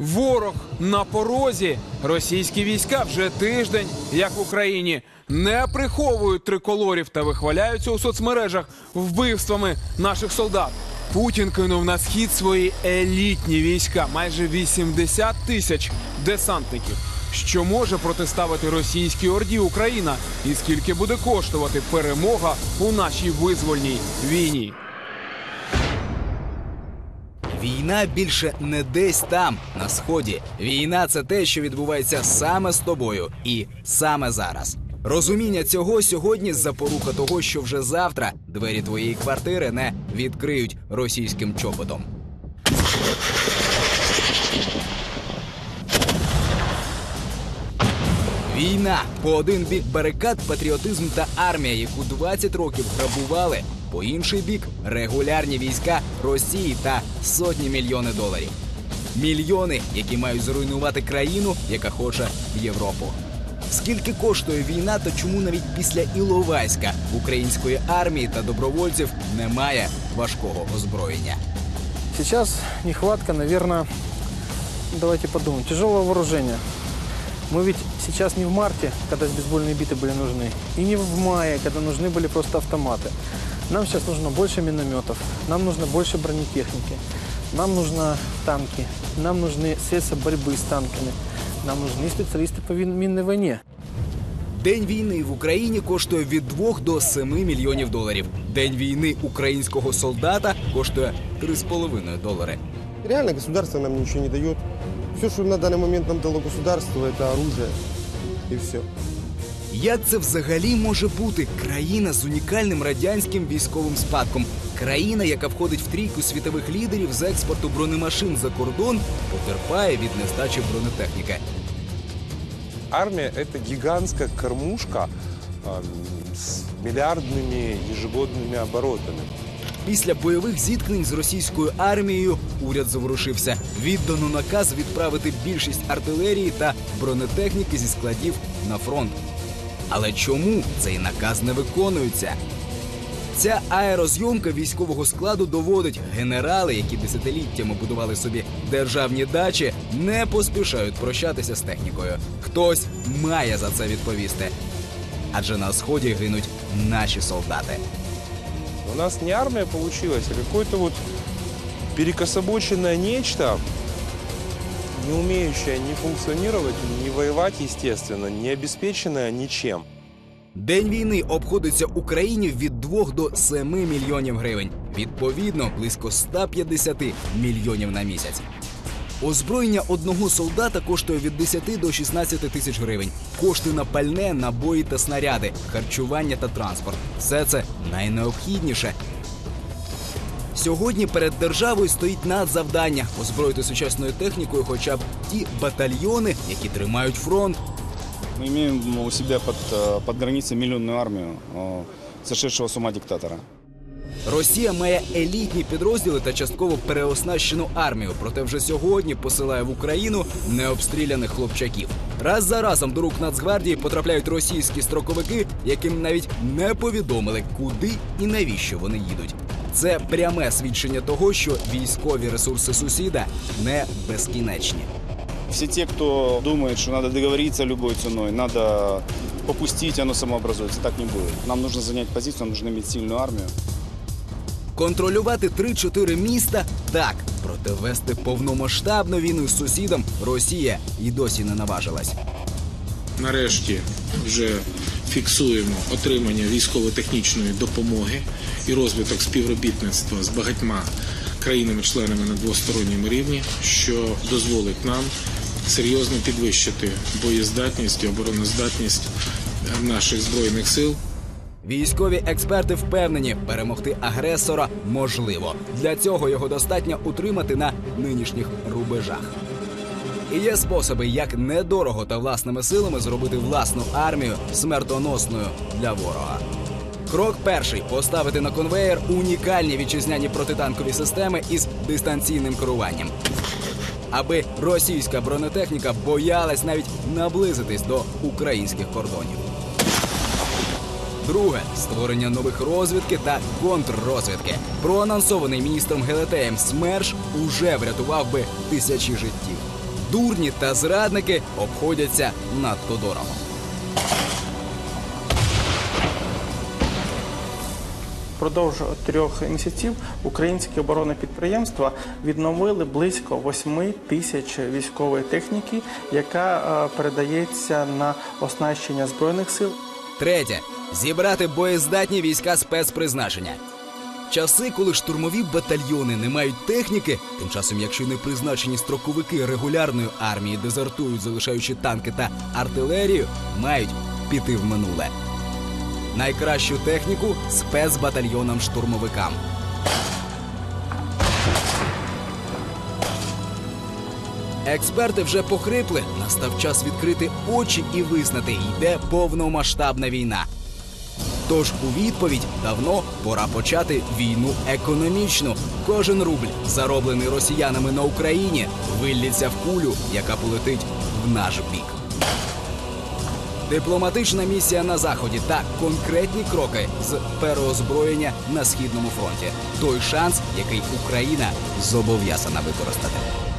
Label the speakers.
Speaker 1: Ворог на порозі. Російські війська вже тиждень, як в Україні, не приховують триколорів та вихваляються у соцмережах вбивствами наших солдат. Путін кинув на схід свої елітні війська, майже 80 тисяч десантників. Що може протиставити російській орді Україна, і скільки буде коштувати перемога у нашій визвольній війні?
Speaker 2: Війна більше не десь там, на сході. Війна це те, що відбувається саме з тобою, і саме зараз. Розуміння цього сьогодні запорука того, що вже завтра двері твоєї квартири не відкриють російським чопотом. Війна по один бік барикад, патріотизм та армія, яку 20 років грабували. По інший бік регулярні війська Росії та сотні мільйони доларів. Мільйони, які мають зруйнувати країну, яка хоче в Європу. Скільки коштує війна, та чому навіть після Іловайська української армії та добровольців немає важкого озброєння?
Speaker 3: Сейчас нехватка, наверное, давайте подумаем, тяжелого вооружения. Мы ведь сейчас не в марте, когда бейсбольные биты были нужны, и не в мае, когда нужны были просто автоматы. Нам сейчас нужно больше минометов, нам нужно больше бронетехники, нам нужны танки, нам нужны средства борьбы с танками, нам нужны специалисты по вин- минной войне.
Speaker 2: День війни в Україні коштує від 2 до 7 мільйонів доларів. День війни українського солдата коштує 3,5 долари.
Speaker 4: Реально государство нам ничего не дает. Все, что на данный момент нам дало государство, это оружие. И все.
Speaker 2: Як це взагалі може бути? Країна з унікальним радянським військовим спадком. Країна, яка входить в трійку світових лідерів з експорту бронемашин за кордон, потерпає від нестачі бронетехніки.
Speaker 5: Армия – это гигантская кормушка эм, с миллиардными ежегодными оборотами.
Speaker 2: Після бойових зіткнень з російською армією уряд заворушився. Віддано наказ відправити більшість артилерії та бронетехніки зі складів на фронт. Але чому цей наказ не виконується? Ця аерозйомка військового складу доводить, генерали, які десятиліттями будували собі державні дачі, не поспішають прощатися з технікою. Хтось має за це відповісти. Адже на сході гинуть наші солдати.
Speaker 5: У нас не армия получилась, а какое-то вот перекособоченное нечто, не умеющее ни функционировать, ни воевать, естественно, не обеспеченное ничем.
Speaker 2: День війни обходиться Україні від 2 до 7 мільйонів гривень. Відповідно, близько 150 мільйонів на місяць. Озброєння одного солдата коштує від 10 до 16 тисяч гривень. Кошти на пальне, набої та снаряди, харчування та транспорт. Все це найнеобхідніше. Сьогодні перед державою стоїть надзавдання озброїти сучасною технікою хоча б ті батальйони, які тримають фронт,
Speaker 6: Мы имеем у себя под, э, под границей миллионную армию э, сошедшего с ума диктатора.
Speaker 2: Росія має елітні підрозділи та частково переоснащену армію, проте вже сьогодні посилає в Україну необстріляних хлопчаків. Раз за разом до рук Нацгвардії потрапляють російські строковики, яким навіть не повідомили, куди і навіщо вони їдуть. Це пряме свідчення того, що військові ресурси сусіда не безкінечні.
Speaker 6: Все те, кто думает, что надо договориться любой ценой, надо попустить, оно самообразуется. Так не будет. Нам нужно занять позицию, нам нужно иметь сильную армию.
Speaker 2: Контролювати 3-4 міста так, проте вести повномасштабну війну з сусідом Росія і досі не наважилась.
Speaker 7: нарешті вже фіксуємо отримання військово-технічної допомоги і розвиток співробітництва з багатьма країнами-членами на двосторонньому рівні, що дозволить нам серйозно підвищити боєздатність і обороноздатність наших збройних сил
Speaker 2: Військові експерти впевнені, перемогти агресора можливо. Для цього його достатньо утримати на нинішніх рубежах. І є способи, як недорого та власними силами зробити власну армію смертоносною для ворога. Крок перший поставити на конвеєр унікальні вітчизняні протитанкові системи із дистанційним керуванням. Аби російська бронетехніка боялась навіть наблизитись до українських кордонів. Друге створення нових розвідки та контррозвідки. Проанонсований міністром Гелетеєм СМЕРШ уже врятував би тисячі життів. Дурні та зрадники обходяться надто дорого.
Speaker 8: Впродовж трьох місяців українські оборонні підприємства відновили близько 8 тисяч військової техніки, яка е, передається на оснащення збройних сил.
Speaker 2: Третє зібрати боєздатні війська спецпризначення. Часи, коли штурмові батальйони не мають техніки, тим часом, якщо не призначені строковики регулярної армії дезертують, залишаючи танки та артилерію, мають піти в минуле. Найкращу техніку спецбатальйонам штурмовикам. Експерти вже похрипли. Настав час відкрити очі і визнати, йде повномасштабна війна. Тож у відповідь давно пора почати війну економічну. Кожен рубль, зароблений росіянами на Україні, виллється в кулю, яка полетить в наш бік. Дипломатична місія на заході та конкретні кроки з переозброєння на східному фронті. Той шанс, який Україна зобов'язана використати.